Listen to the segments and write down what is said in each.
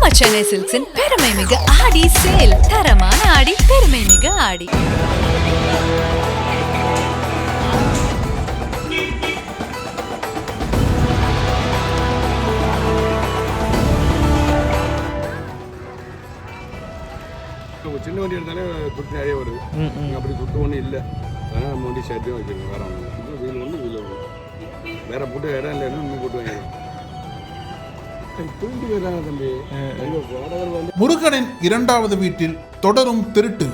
நம்ம சென்னை சில்க்ஸின் பெருமை மிகு ஆடி சேல் தரமான ஆடி பெருமை மிகு ஆடி. நம்ம சின்ன வண்டி எடுத்தாலே துட்டு நிறைய வருது. அப்படி துட்டு ஒன்றும் இல்லை. அதனால் நம்ம வண்டி சேர்த்து வச்சுருக்கோம் வேற இல்லை. வீல் ஒன்று வீல் ஒன்று வேற போட்டு இடம் இல்லைன்னா இன்னும் போட்டு வாங்கிடுவோம் முருகனின் இரண்டாவது வீட்டில் தொடரும் திருட்டு.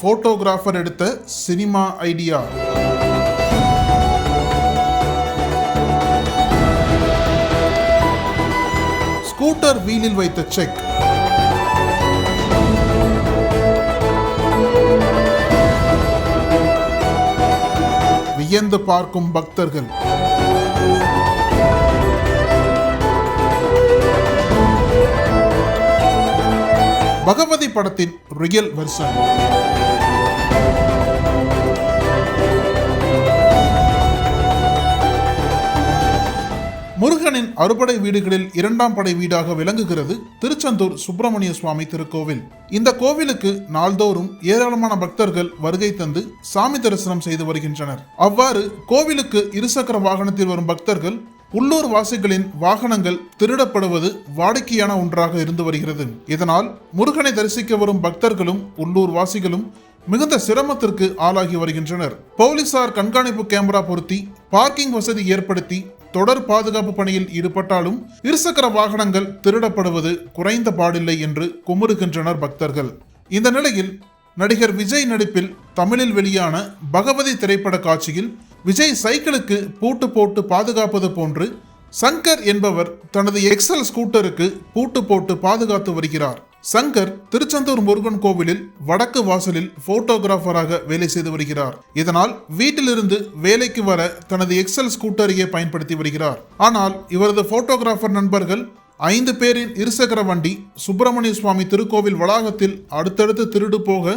போட்டோகிராஃபர் எடுத்த சினிமா ஐடியா ஸ்கூட்டர் வீலில் வைத்த செக் வியந்து பார்க்கும் பக்தர்கள். பகவதி படத்தின் ரியல் வெர்சன் அறுபடை வீடுகளில் இரண்டாம் படை வீடாக விளங்குகிறது திருச்செந்தூர் சுப்பிரமணிய சுவாமி திருக்கோவில். இந்த கோவிலுக்கு நாள்தோறும் ஏராளமான பக்தர்கள் வருகை தந்து சாமி தரிசனம் செய்து வருகின்றனர். அவ்வாறு கோவிலுக்கு இருசக்கர வாகனத்தில் வரும் பக்தர்கள் உள்ளூர் வாசிகளின் வாகனங்கள் திருடப்படுவது வாடிக்கையான ஒன்றாக இருந்து வருகிறது. இதனால் முருகனை தரிசிக்க வரும் பக்தர்களும் உள்ளூர் வாசிகளும் மிகுந்த சிரமத்திற்கு ஆளாகி வருகின்றனர். போலீசார் கண்காணிப்பு கேமரா பொருத்தி பார்க்கிங் வசதி ஏற்படுத்தி தொடர் பாதுகாப்பு பணியில் ஈடுபட்டாலும் இருசக்கர வாகனங்கள் திருடப்படுவது குறைந்த பாடில்லை என்று குமுறுகின்றனர் பக்தர்கள். இந்த நிலையில் நடிகர் விஜய் நடிப்பில் தமிழில் வெளியான பகவதி திரைப்பட காட்சியில் விஜய் சைக்கிளுக்கு பூட்டு போட்டு பாதுகாப்பது போன்று சங்கர் என்பவர் தனது எக்ஸல் ஸ்கூட்டருக்கு பூட்டு போட்டு பாதுகாத்து வருகிறார். சங்கர் திருச்செந்தூர் முருகன் கோவிலில் வடக்கு வாசலில் போட்டோகிராஃபராக வேலை செய்து வருகிறார். இதனால் வீட்டிலிருந்து வேலைக்கு வர தனது எக்ஸல் ஸ்கூட்டரையே பயன்படுத்தி வருகிறார். ஆனால் இவரது போட்டோகிராஃபர் நண்பர்கள் ஐந்து பேரின் இருசக்கர வண்டி சுப்பிரமணிய சுவாமி திருக்கோவில் வளாகத்தில் அடுத்தடுத்து திருடு போக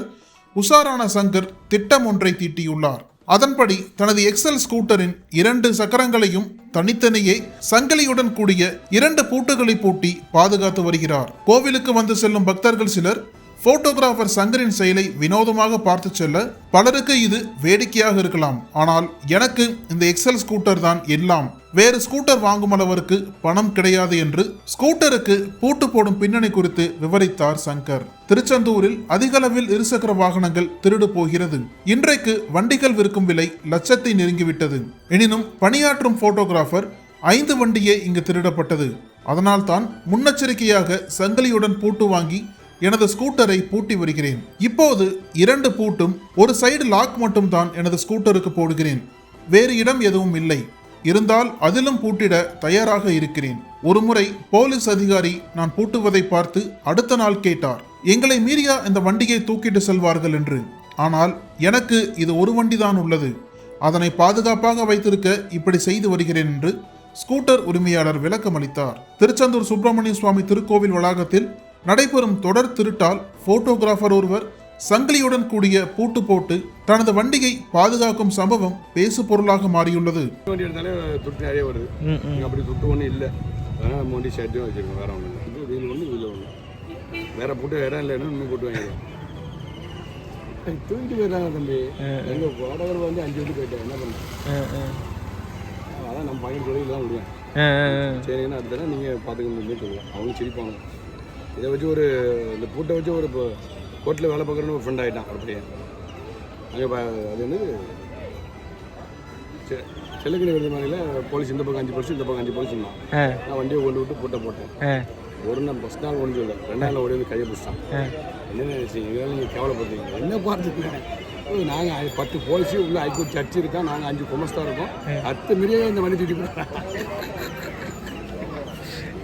உஷாரான சங்கர் திட்டம் ஒன்றை தீட்டியுள்ளார். அதன்படி தனது எக்ஸல் ஸ்கூட்டரின் இரண்டு சக்கரங்களையும் தனித்தனியே சங்கிலியுடன் கூடிய இரண்டு பூட்டுகளை பூட்டி பாதுகாத்து வருகிறார். கோவிலுக்கு வந்து செல்லும் பக்தர்கள் சிலர் போட்டோகிராஃபர் சங்கரின் செயலை வினோதமாக பார்த்து செல்ல பலருக்கு இது வேடிக்கையாக இருக்கலாம். ஆனால் எனக்கு இந்த எக்ஸல் ஸ்கூட்டர் தான் எல்லாம். வேறு ஸ்கூட்டர் வாங்கும் அளவிற்கு பணம் கிடையாது என்று ஸ்கூட்டருக்கு பூட்டு போடும் பின்னணி குறித்து விவரித்தார் சங்கர். திருச்செந்தூரில் அதிகளவில் இருசக்கர வாகனங்கள் திருடு போகிறது. இன்றைக்கு வண்டிகள் விற்கும் விலை லட்சத்தை நெருங்கிவிட்டது. எனினும் பணியாற்றும் போட்டோகிராஃபர் ஐந்து வண்டியே இங்கு திருடப்பட்டது. அதனால்தான் முன்னெச்சரிக்கையாக சங்கிலியுடன் பூட்டு வாங்கி எனது ஸ்கூட்டரை பூட்டி வருகிறேன். இப்போது இரண்டு பூட்டும் ஒரு சைடு லாக் மட்டும் தான் எனது ஸ்கூட்டருக்கு போடுகிறேன். வேறு இடம் எதுவும் இல்லை. இருந்தால் அதிலும் பூட்டிட தயாராக இருக்கிறேன். ஒருமுறை போலீஸ் அதிகாரி நான் பூட்டுவதை பார்த்து அடுத்த நாள் கேட்டார். எங்களை மீறியா இந்த வண்டியை தூக்கிட்டு செல்வார்கள் என்று. ஆனால் எனக்கு இது ஒரு வண்டிதான் உள்ளது. அதனை பாதுகாப்பாக வைத்திருக்க இப்படி செய்து வருகிறேன் என்று ஸ்கூட்டர் உரிமையாளர் விளக்கமளித்தார். திருச்செந்தூர் சுப்பிரமணிய சுவாமி திருக்கோவில் வளாகத்தில் நடைபெறும் தொடர் திருட்டால் போட்டோகிராஃபர் ஒருவர் சங்கிலியுடன் கூடிய பூட்டு போட்டு தனது வண்டியை பாதுகாக்கும் சம்பவம் பேசு பொருளாக மாறியுள்ளது. வண்டி எடுத்தாலே துட்டு நிறைய வருது. அப்படி துட்டு ஒன்றும் இல்லை. அதனால் நம்ம வண்டி சேர்த்து வச்சுருக்கோம். வேற ஒன்றும் இல்லை. வீல் ஒன்று வீல் ஒன்று வேற போட்டு இடம் இல்லைன்னா இன்னும் போட்டு வாங்கிடுவோம். தூண்டி போயிடறாங்க தம்பி. எங்கள் வாடகர் வந்து அஞ்சு வண்டி போயிட்டேன். என்ன பண்ணேன் அதான் நம்ம பையன் தொழில் தான் விடுவேன். சரிங்கண்ணா அடுத்த நீங்கள் பார்த்துக்கணும் சொல்லுவேன் அவங்க சிரிப்பாங்க. இதை வச்சு ஒரு இந்த பூட்டை வச்சு ஒரு இப்போ கோர்ட்டில் வேலை பார்க்குறன்னு ஒரு ஃப்ரெண்ட் ஆகிட்டான் அப்படியே. அங்கே அது என்னது? செ- செல்லக்கிளி விருது மாதிரில போலீஸ் இந்த பக்கம் அஞ்சு போலீஸ் இந்த பக்கம் அஞ்சு போலீஸ் இருந்தான் நான் வண்டியை கொண்டு விட்டு பூட்டை போட்டேன். ஒரு நாள் ஃபஸ்ட் நாள் ஒன்று சொல்ல ரெண்டாம் நாள் ஓடி வந்து கையை பிடிச்சான் என்ன நினைச்சீங்க இதெல்லாம் நீங்கள் கேவலப்படுறீங்க என்ன பார்த்துருக்கேன் நாங்கள் பத்து போலீஸு உள்ள ஐக்கூர் சர்ச் இருக்கா? நாங்கள் அஞ்சு குமஸ்தா இருக்கோம். அத்து மிரியே இந்த தூக்கி போடுறோம்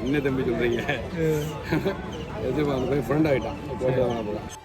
என்ன தம்பி சொல்கிறீங்க எது ஃப்ரெண்ட் ஆகிட்டான் போட்டு